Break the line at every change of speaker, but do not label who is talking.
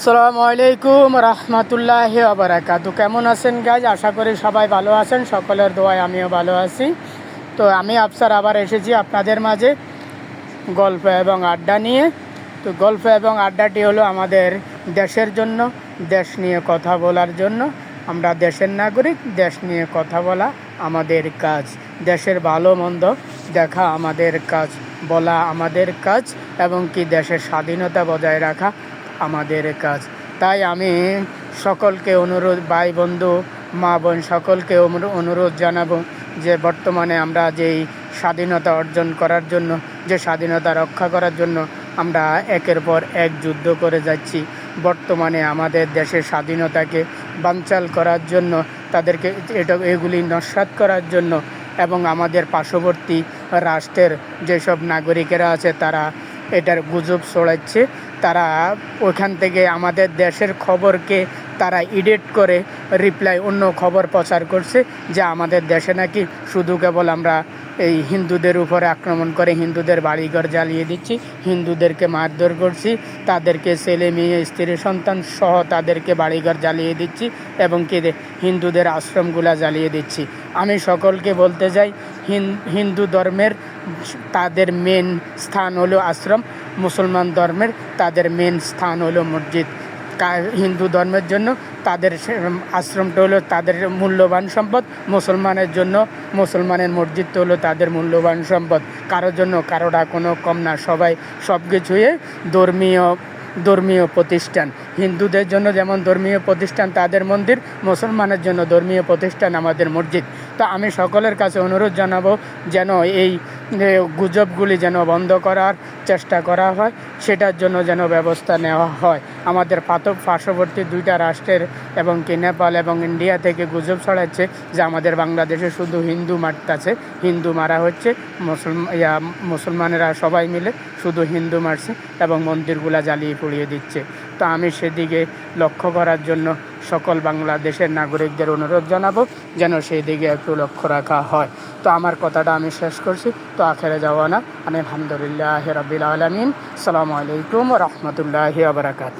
আসসালামু আলাইকুম রহমতুল্লাহ আবরাকাতু কেমন আছেন গাইজ আশা করি সবাই ভালো আছেন। সকলের দোয়ায় আমিও ভালো আছি। তো আমি আফসার আবার এসেছি আপনাদের মাঝে গল্প এবং আড্ডা নিয়ে। তো গল্প এবং আড্ডাটি হলো আমাদের দেশের জন্য, দেশ নিয়ে কথা বলার জন্য। আমরা দেশের নাগরিক, দেশ নিয়ে কথা বলা আমাদের কাজ। দেশের ভালো মন্দ দেখা আমাদের কাজ, বলা আমাদের কাজ এবং কি দেশের স্বাধীনতা বজায় রাখা আমাদের কাজ। তাই আমি সকলকে অনুরোধ, ভাই বন্ধু, মা বোন, সকলকে অনুরো- অনুরোধ জানাব যে বর্তমানে আমরা যেই স্বাধীনতা অর্জন করার জন্য, যে স্বাধীনতা রক্ষা করার জন্য আমরা একের পর এক যুদ্ধ করে যাচ্ছি। বর্তমানে আমাদের দেশের স্বাধীনতাকে বাঞ্চাল করার জন্য, তাদেরকে এটা, এগুলি নস্বাত করার জন্য এবং আমাদের পার্শ্ববর্তী রাষ্ট্রের যেসব নাগরিকেরা আছে, তারা এটার গুজব ছড়াচ্ছে। তারা ওখান থেকে আমাদের দেশের খবরকে তারা এডিট করে রিপ্লাই অন্য খবর প্রচার করছে যে আমাদের দেশে নাকি শুধু কেবল আমরা এই হিন্দুদের উপরে আক্রমণ করে হিন্দুদের বাড়িঘর জ্বালিয়ে দিচ্ছি, হিন্দুদেরকে মারধর করছি, তাদেরকে ছেলে মেয়ে, স্ত্রী, সন্তান সহ তাদেরকে বাড়িঘর জ্বালিয়ে দিচ্ছি এবং কি হিন্দুদের আশ্রমগুলা জ্বালিয়ে দিচ্ছি। আমি সকলকে বলতে চাই, হিন- হিন্দু ধর্মের তাদের মেন স্থান হলো আশ্রম। মুসলমান ধর্মের তাদের মেন স্থান হলো মসজিদ। হিন্দু ধর্মের জন্য তাদের আশ্রমটা হলো তাদের মূল্যবান সম্পদ, মুসলমানের জন্য মুসলমানের মসজিদটা হলো তাদের মূল্যবান সম্পদ। কারোর জন্য কারোটা কোনো কম না, সবাই সব কিছুই ধর্মীয় ধর্মীয় প্রতিষ্ঠান। হিন্দুদের জন্য যেমন ধর্মীয় প্রতিষ্ঠান তাদের মন্দির, মুসলমানের জন্য ধর্মীয় প্রতিষ্ঠান আমাদের মসজিদ। তো আমি সকলের কাছে অনুরোধ জানাব যেন এই গুজবগুলি যেন বন্ধ করার চেষ্টা করা হয়, সেটার জন্য যেন ব্যবস্থা নেওয়া হয়। আমাদের পাতক পার্শ্ববর্তী দুইটা রাষ্ট্রের এবং কি নেপাল এবং ইন্ডিয়া থেকে গুজব ছড়াচ্ছে যে আমাদের বাংলাদেশে শুধু হিন্দু মারতাছে হিন্দু মারা হচ্ছে মুসলমান ইয়া মুসলমানেরা সবাই মিলে শুধু হিন্দু মারছে এবং মন্দিরগুলা জ্বালিয়ে পুড়িয়ে দিচ্ছে। তো আমি সেদিকে লক্ষ্য করার জন্য সকল বাংলাদেশের নাগরিকদের অনুরোধ জানাব যেন সেই দিকে একটু লক্ষ্য রাখা হয়। তো আমার কথাটা আমি শেষ করছি। তো আখেরে যাওয়া না। আমি আলহামদুলিল্লাহ রবিল আলমিন। সালামু আলাইকুম রহমতুল্লাহ আবরাকাত